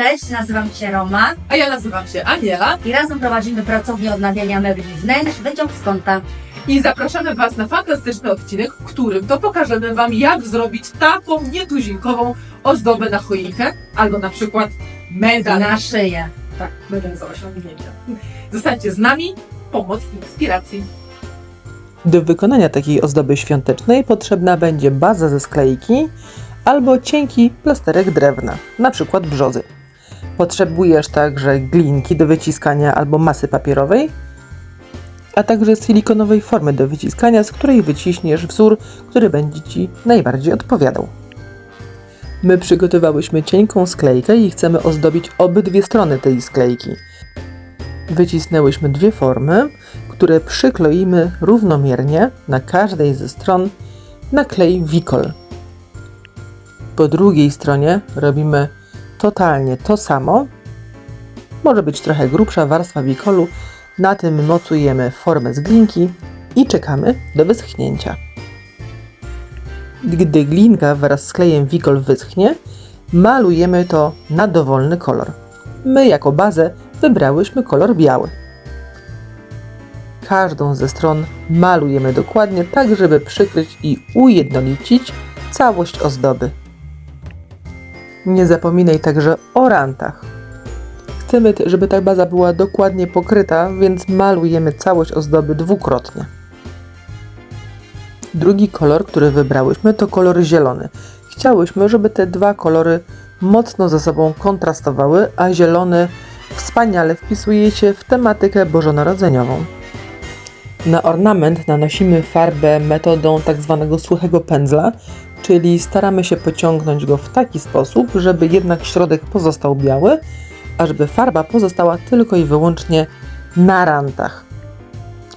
Cześć, nazywam się Roma A ja nazywam się Aniela i razem prowadzimy pracownię odnawiania mebli wnętrz Wyciąg z kąta. i zapraszamy Was na fantastyczny odcinek, w którym to pokażemy Wam, jak zrobić taką nietuzinkową ozdobę na choinkę, albo na przykład medal. Na szyję. Tak, medal za osiągnięcia. Zostańcie z nami, pomoc i inspiracji. Do wykonania takiej ozdoby świątecznej potrzebna będzie baza ze sklejki albo cienki plasterek drewna, na przykład brzozy. Potrzebujesz także glinki do wyciskania albo masy papierowej, a także silikonowej formy do wyciskania, z której wyciśniesz wzór, który będzie Ci najbardziej odpowiadał. My przygotowałyśmy cienką sklejkę i chcemy ozdobić obydwie strony tej sklejki. Wycisnęłyśmy dwie formy, które przykleimy równomiernie na każdej ze stron na klej Wikol. Po drugiej stronie robimy totalnie to samo. Może być trochę grubsza warstwa Wikolu. Na tym mocujemy formę z glinki i czekamy do wyschnięcia. Gdy glinka wraz z klejem Wikol wyschnie, malujemy to na dowolny kolor. My jako bazę wybrałyśmy kolor biały każdą ze stron malujemy dokładnie tak, żeby przykryć i ujednolicić całość ozdoby. Nie zapominaj także o rantach. Chcemy, żeby ta baza była dokładnie pokryta, więc malujemy całość ozdoby dwukrotnie. Drugi kolor, który wybrałyśmy, to kolor zielony. Chciałyśmy, żeby te dwa kolory mocno ze sobą kontrastowały, a zielony wspaniale wpisuje się w tematykę bożonarodzeniową. Na ornament nanosimy farbę metodą tak zwanego suchego pędzla, czyli staramy się pociągnąć go w taki sposób, żeby jednak środek pozostał biały, a żeby farba pozostała tylko i wyłącznie na rantach.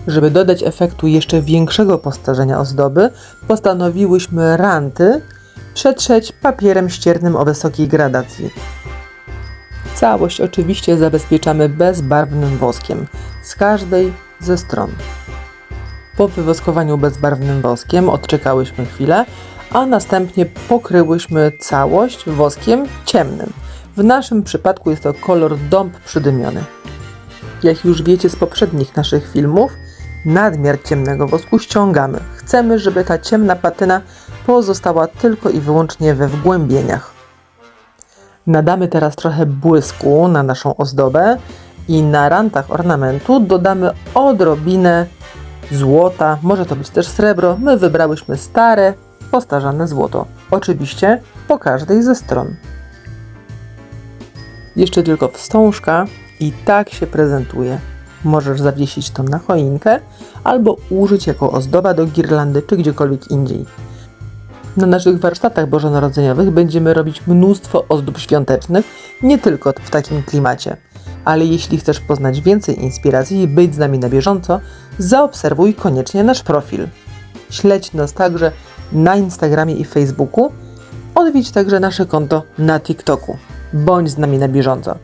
Żeby dodać efektu jeszcze większego postarzenia ozdoby, postanowiłyśmy ranty przetrzeć papierem ściernym o wysokiej gradacji. Całość oczywiście zabezpieczamy bezbarwnym woskiem z każdej ze stron. Po wywoskowaniu bezbarwnym woskiem odczekałyśmy chwilę, a następnie pokryłyśmy całość woskiem ciemnym. W naszym przypadku jest to kolor dąb przydymiony. Jak już wiecie z poprzednich naszych filmów, nadmiar ciemnego wosku ściągamy. Chcemy, żeby ta ciemna patyna pozostała tylko i wyłącznie we wgłębieniach. Nadamy teraz trochę błysku na naszą ozdobę i na rantach ornamentu dodamy odrobinę złota, może to być też srebro. My wybrałyśmy stare, postarzane złoto. Oczywiście po każdej ze stron. Jeszcze tylko wstążka i tak się prezentuje. Możesz zawiesić to na choinkę albo użyć jako ozdoba do girlandy czy gdziekolwiek indziej. Na naszych warsztatach bożonarodzeniowych będziemy robić mnóstwo ozdób świątecznych, nie tylko w takim klimacie. Ale jeśli chcesz poznać więcej inspiracji i być z nami na bieżąco, zaobserwuj koniecznie nasz profil. Śledź nas także na Instagramie i Facebooku. Odwiedź także nasze konto na TikToku. Bądź z nami na bieżąco.